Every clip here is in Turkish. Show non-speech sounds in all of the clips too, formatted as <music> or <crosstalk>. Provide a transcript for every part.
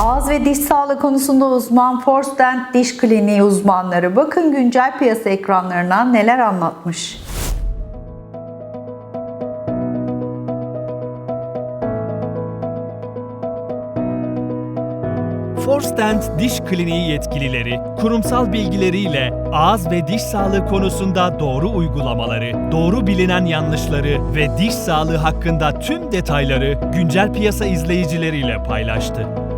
Ağız ve diş sağlığı konusunda uzman Force Dent Diş Kliniği uzmanları bakın güncel piyasa ekranlarına neler anlatmış. Forstent Diş Kliniği yetkilileri kurumsal bilgileriyle ağız ve diş sağlığı konusunda doğru uygulamaları, doğru bilinen yanlışları ve diş sağlığı hakkında tüm detayları güncel piyasa izleyicileriyle paylaştı.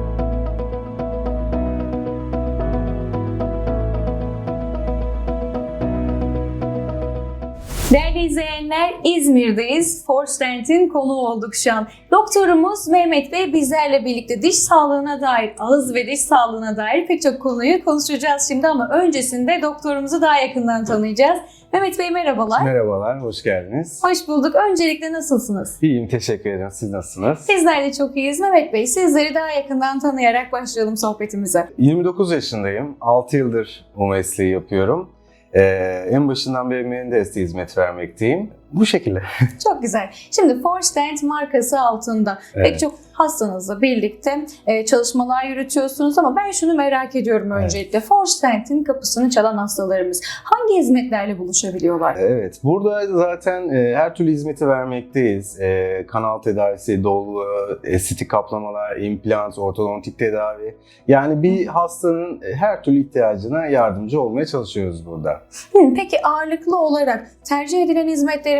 Değerli izleyenler İzmir'deyiz. Forstent'in konuğu olduk şu an. Doktorumuz Mehmet Bey bizlerle birlikte diş sağlığına dair, ağız ve diş sağlığına dair pek çok konuyu konuşacağız şimdi ama öncesinde doktorumuzu daha yakından tanıyacağız. Mehmet Bey merhabalar. Merhabalar, hoş geldiniz. Hoş bulduk. Öncelikle nasılsınız? İyiyim, teşekkür ederim. Siz nasılsınız? Bizler de çok iyiyiz. Mehmet Bey sizleri daha yakından tanıyarak başlayalım sohbetimize. 29 yaşındayım. 6 yıldır bu mesleği yapıyorum. Ee, en başından beri Menderes'te hizmet vermekteyim. Bu şekilde. <laughs> Çok güzel. Şimdi Forstent markası altında pek Evet. çok hastanızla birlikte e, çalışmalar yürütüyorsunuz ama ben şunu merak ediyorum Evet. öncelikle. Forstent'in kapısını çalan hastalarımız hangi hizmetlerle buluşabiliyorlar? Evet, burada zaten e, her türlü hizmeti vermekteyiz. E, kanal tedavisi, dolgu, estetik kaplamalar, implant, ortodontik tedavi. Yani bir hastanın e, her türlü ihtiyacına yardımcı olmaya çalışıyoruz burada. Hı, peki ağırlıklı olarak tercih edilen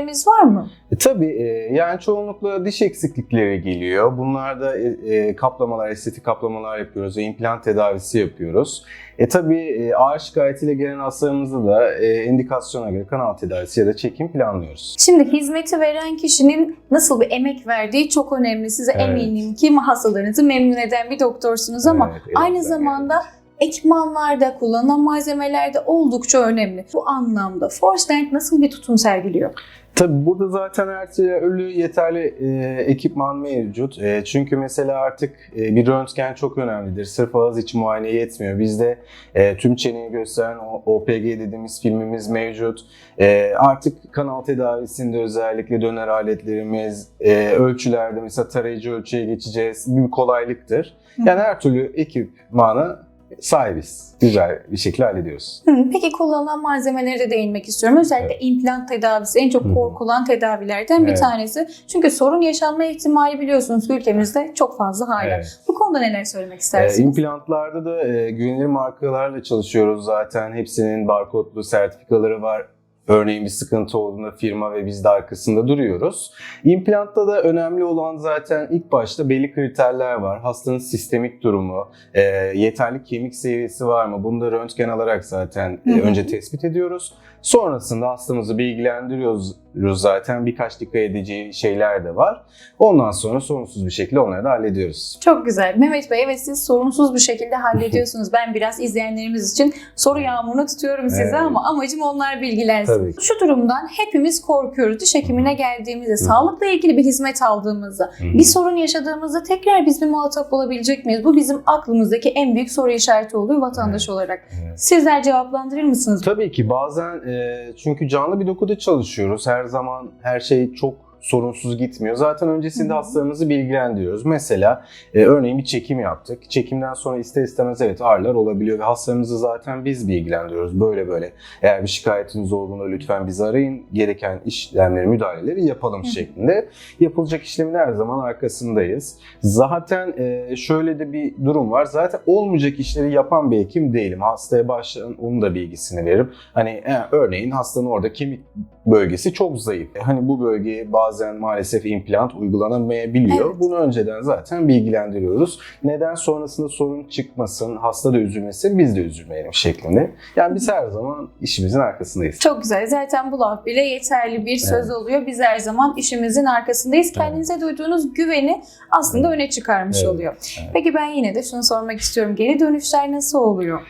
hizmetlerimiz var mı? E, tabii e, yani çoğunlukla diş eksiklikleri geliyor. Bunlarda e, e, kaplamalar, estetik kaplamalar yapıyoruz implant tedavisi yapıyoruz. E tabii e, ağır şikayetiyle gelen hastalarımızda da e, indikasyona göre kanal tedavisi ya da çekim planlıyoruz. Şimdi hizmeti veren kişinin nasıl bir emek verdiği çok önemli. Size Evet. eminim ki hastalarınızı memnun eden bir doktorsunuz ama Evet, aynı zamanda ekipmanlarda, kullanılan malzemelerde oldukça önemli. Bu anlamda Forstent nasıl bir tutum sergiliyor? Tabii burada zaten her türlü yeterli e, ekipman mevcut. E, çünkü mesela artık e, bir röntgen çok önemlidir. Sırf ağız içi muayene yetmiyor. Bizde e, tüm çeneyi gösteren OPG dediğimiz filmimiz mevcut. E, artık kanal tedavisinde özellikle döner aletlerimiz, e, ölçülerde mesela tarayıcı ölçüye geçeceğiz. Bir kolaylıktır. Yani her türlü ekipmana sahibiz. Güzel bir şekilde hallediyoruz. Hı, Peki kullanılan malzemelere de değinmek istiyorum. Özellikle implant tedavisi en çok korkulan tedavilerden bir Evet. tanesi. Çünkü sorun yaşanma ihtimali biliyorsunuz ülkemizde çok fazla hala. Evet. Bu konuda neler söylemek E, istersiniz? implantlarda da e, güvenilir markalarla çalışıyoruz zaten. Hepsinin barkodlu sertifikaları var. Örneğin bir sıkıntı olduğunda firma ve biz de arkasında duruyoruz. İmplantta da önemli olan zaten ilk başta belli kriterler var. Hastanın sistemik durumu, e, yeterli kemik seviyesi var mı? Bunu da röntgen alarak zaten e, önce tespit ediyoruz. Sonrasında hastamızı bilgilendiriyoruz zaten. Birkaç dikkat edeceği şeyler de var. Ondan sonra sorunsuz bir şekilde onları da hallediyoruz. Çok güzel. Mehmet Bey evet siz sorunsuz bir şekilde hallediyorsunuz. ben biraz izleyenlerimiz için soru yağmurunu tutuyorum size Evet. ama amacım onlar bilgilensin. Tabii ki. Şu durumdan hepimiz korkuyoruz. Diş hekimine geldiğimizde, sağlıkla ilgili bir hizmet aldığımızda, bir sorun yaşadığımızda tekrar biz bir muhatap olabilecek miyiz? Bu bizim aklımızdaki en büyük soru işareti oluyor vatandaş olarak. Evet. Sizler cevaplandırır mısınız? Tabii ki bazen e, çünkü canlı bir dokuda çalışıyoruz. Her zaman her şey çok sorunsuz gitmiyor. Zaten öncesinde Hı hı. hastalarımızı bilgilendiriyoruz. Mesela e, örneğin bir çekim yaptık. Çekimden sonra ister istemez evet ağrılar olabiliyor ve hastalarımızı zaten biz bilgilendiriyoruz. Böyle böyle eğer bir şikayetiniz olduğunda lütfen bizi arayın. Gereken işlemleri, müdahaleleri yapalım Hı hı. şeklinde. Yapılacak işlemin her zaman arkasındayız. Zaten e, şöyle de bir durum var. Zaten olmayacak işleri yapan bir hekim değilim. Hastaya başlayan onun da bilgisini veririm. Hani e, örneğin hastanın orada kemik bölgesi çok zayıf. E, Hani bu bölgeye bazen maalesef implant uygulanamayabiliyor. Evet. Bunu önceden zaten bilgilendiriyoruz. Neden sonrasında sorun çıkmasın, hasta da üzülmesin, biz de üzülmeyelim şeklinde. Yani biz her zaman işimizin arkasındayız. Çok güzel. Zaten bu laf bile yeterli bir söz Evet. oluyor. Biz her zaman işimizin arkasındayız. Kendinize duyduğunuz güveni aslında Evet. öne çıkarmış Evet. oluyor. Evet. Peki ben yine de şunu sormak istiyorum. Geri dönüşler nasıl oluyor?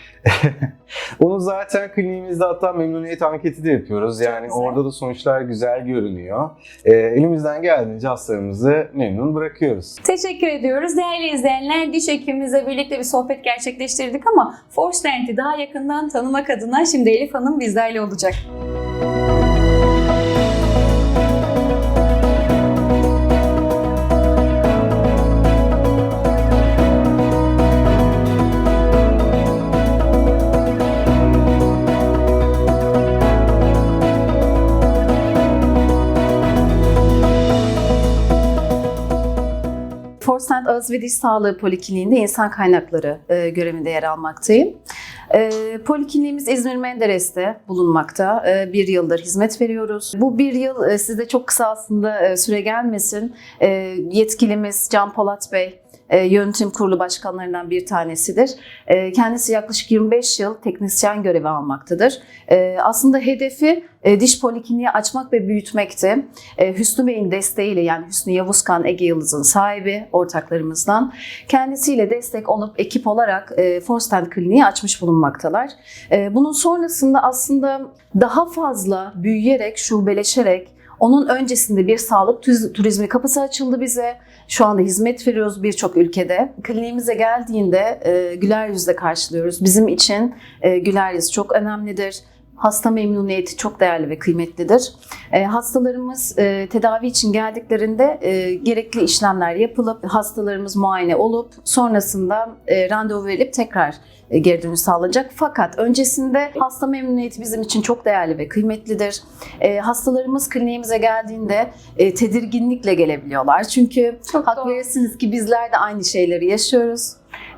Onu zaten kliniğimizde hatta memnuniyet anketi de yapıyoruz. Yani orada da sonuçlar güzel görünüyor. Ee, elimizden geldiğince hastalarımızı memnun bırakıyoruz. Teşekkür ediyoruz. Değerli izleyenler, diş hekimimizle birlikte bir sohbet gerçekleştirdik ama Force Dent'i daha yakından tanımak adına şimdi Elif Hanım bizlerle olacak. Ağız ve Diş Sağlığı Polikliniğinde insan kaynakları e, görevinde yer almaktayım. E, polikliniğimiz İzmir Menderes'te bulunmakta. E, bir yıldır hizmet veriyoruz. Bu bir yıl e, sizde çok kısa aslında e, süre gelmesin. E, yetkilimiz Can Polat Bey, yönetim kurulu başkanlarından bir tanesidir. E, Kendisi yaklaşık 25 yıl teknisyen görevi almaktadır. E, Aslında hedefi e, diş polikliniği açmak ve büyütmekti. E, Hüsnü Bey'in desteğiyle yani Hüsnü Yavuzkan Ege Yıldız'ın sahibi ortaklarımızdan kendisiyle destek olup ekip olarak e, Forstent Kliniği açmış bulunmaktalar. E, Bunun sonrasında aslında daha fazla büyüyerek, şubeleşerek onun öncesinde bir sağlık turizmi kapısı açıldı bize. Şu anda hizmet veriyoruz birçok ülkede. Kliniğimize geldiğinde e, güler yüzle karşılıyoruz. Bizim için e, güler yüz çok önemlidir. Hasta memnuniyeti çok değerli ve kıymetlidir. E, hastalarımız e, tedavi için geldiklerinde e, gerekli işlemler yapılıp hastalarımız muayene olup sonrasında e, randevu verilip tekrar e, geri dönüş sağlanacak. Fakat öncesinde hasta memnuniyeti bizim için çok değerli ve kıymetlidir. E, hastalarımız kliniğimize geldiğinde e, tedirginlikle gelebiliyorlar. Çünkü Çok hak doğru. verirsiniz ki bizler de aynı şeyleri yaşıyoruz.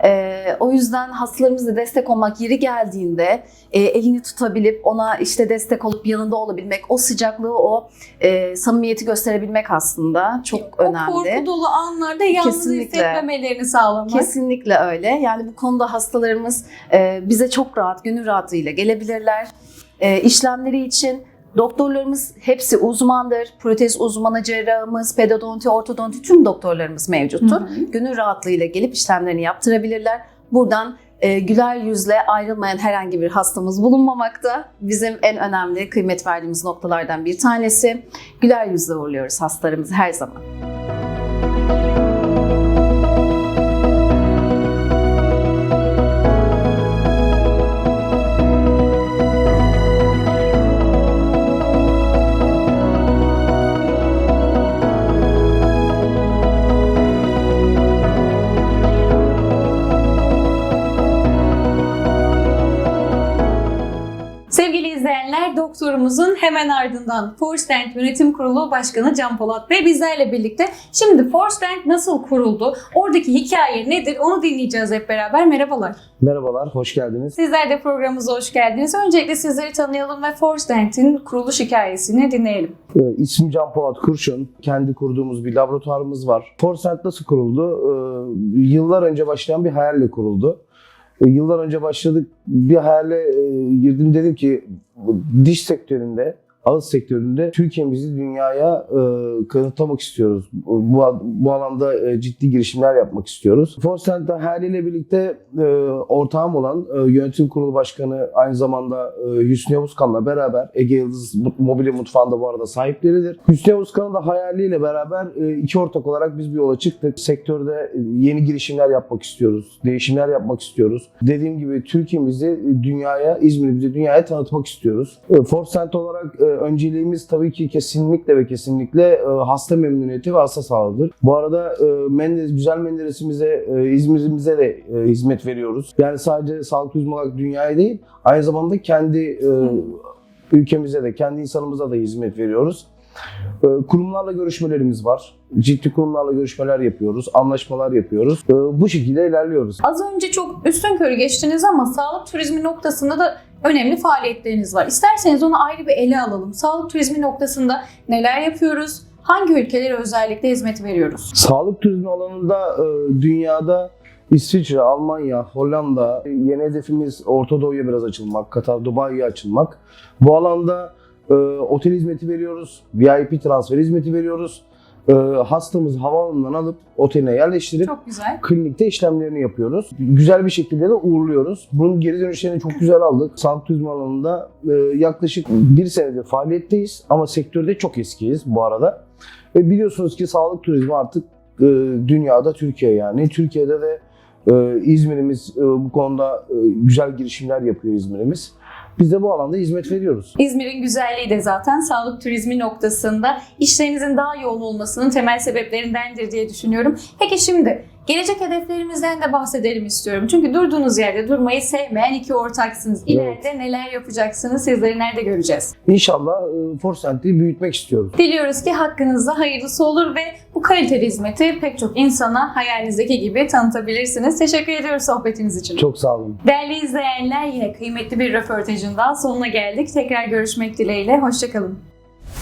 Ee, o yüzden hastalarımıza destek olmak yeri geldiğinde e, elini tutabilip ona işte destek olup yanında olabilmek, o sıcaklığı, o e, samimiyeti gösterebilmek aslında çok O önemli. korku dolu anlarda yalnız Kesinlikle. hissetmemelerini sağlamak. Kesinlikle öyle. Yani bu konuda hastalarımız e, bize çok rahat, gönül rahatlığıyla gelebilirler. E, işlemleri için doktorlarımız hepsi uzmandır. Protez uzmanı, cerrahımız, pedodonti, ortodonti tüm doktorlarımız mevcuttur. Hı hı. Gönül rahatlığıyla gelip işlemlerini yaptırabilirler. Buradan e, güler yüzle ayrılmayan herhangi bir hastamız bulunmamakta. Bizim en önemli kıymet verdiğimiz noktalardan bir tanesi. Güler yüzle uğurluyoruz hastalarımızı her zaman. Doktorumuzun hemen ardından Forstent Yönetim Kurulu Başkanı Can Polat Bey bizlerle birlikte. Şimdi Forstent nasıl kuruldu? Oradaki hikaye nedir? Onu dinleyeceğiz hep beraber. Merhabalar. Merhabalar, hoş geldiniz. Sizler de programımıza hoş geldiniz. Öncelikle sizleri tanıyalım ve Forstent'in kuruluş hikayesini dinleyelim. Ee, ismim Can Polat Kurşun. Kendi kurduğumuz bir laboratuvarımız var. Forsent nasıl kuruldu? Ee, yıllar önce başlayan bir hayalle kuruldu. Ee, yıllar önce başladık, bir hayale e, girdim. Dedim ki diş sektöründe, ağız sektöründe Türkiye'mizi dünyaya e, kanıtlamak istiyoruz. Bu, bu alanda e, ciddi girişimler yapmak istiyoruz. Forsent'te haliyle birlikte e, ortağım olan e, yönetim kurulu başkanı aynı zamanda e, Hüsnü Yavuzkan'la beraber Ege Yıldız Mobilya Mutfağı'nda bu arada sahipleridir. Hüsnü Yavuzkan'ın da hayaliyle beraber e, iki ortak olarak biz bir yola çıktık. Sektörde e, yeni girişimler yapmak istiyoruz. Değişimler yapmak istiyoruz. Dediğim gibi Türkiye'mizi dünyaya, İzmir'imizi dünyaya tanıtmak istiyoruz. E, Forsent olarak e, önceliğimiz tabii ki kesinlikle ve kesinlikle e, hasta memnuniyeti ve hasta sağlığıdır. Bu arada e, Menderes, güzel Menderes'imize, e, İzmir'imize de hizmet veriyoruz. Yani sadece sağlık turizmi olarak dünyaya değil, aynı zamanda kendi ülkemize de, kendi insanımıza da hizmet veriyoruz. Kurumlarla görüşmelerimiz var. Ciddi kurumlarla görüşmeler yapıyoruz, anlaşmalar yapıyoruz. Bu şekilde ilerliyoruz. Az önce çok üstün körü geçtiniz ama sağlık turizmi noktasında da önemli faaliyetleriniz var. İsterseniz onu ayrı bir ele alalım. Sağlık turizmi noktasında neler yapıyoruz? Hangi ülkelere özellikle hizmet veriyoruz? Sağlık turizmi alanında e, dünyada İsviçre, Almanya, Hollanda, yeni hedefimiz Orta Doğu'ya biraz açılmak, Katar, Dubai'ye açılmak. Bu alanda e, otel hizmeti veriyoruz, VIP transfer hizmeti veriyoruz. E, hastamızı havaalanından alıp oteline yerleştirip Çok güzel. klinikte işlemlerini yapıyoruz. Güzel bir şekilde de uğurluyoruz. Bunun geri dönüşlerini çok güzel aldık. Sağlık turizmi alanında e, yaklaşık bir senedir faaliyetteyiz ama sektörde çok eskiyiz bu arada. Ve biliyorsunuz ki sağlık turizmi artık e, dünyada Türkiye yani. Türkiye'de de e, İzmir'imiz e, bu konuda e, güzel girişimler yapıyor İzmir'imiz. Biz de bu alanda hizmet veriyoruz. İzmir'in güzelliği de zaten sağlık turizmi noktasında işlerinizin daha yoğun olmasının temel sebeplerindendir diye düşünüyorum. Peki şimdi Gelecek hedeflerimizden de bahsedelim istiyorum. Çünkü durduğunuz yerde durmayı sevmeyen iki ortaksınız. İleride neler yapacaksınız, sizleri nerede göreceğiz? İnşallah e, Forsent'i büyütmek istiyoruz. Diliyoruz ki hakkınızda hayırlısı olur ve bu kaliteli hizmeti pek çok insana hayalinizdeki gibi tanıtabilirsiniz. Teşekkür ediyoruz sohbetiniz için. Çok sağ olun. Değerli izleyenler yine kıymetli bir röportajın daha sonuna geldik. Tekrar görüşmek dileğiyle. Hoşçakalın.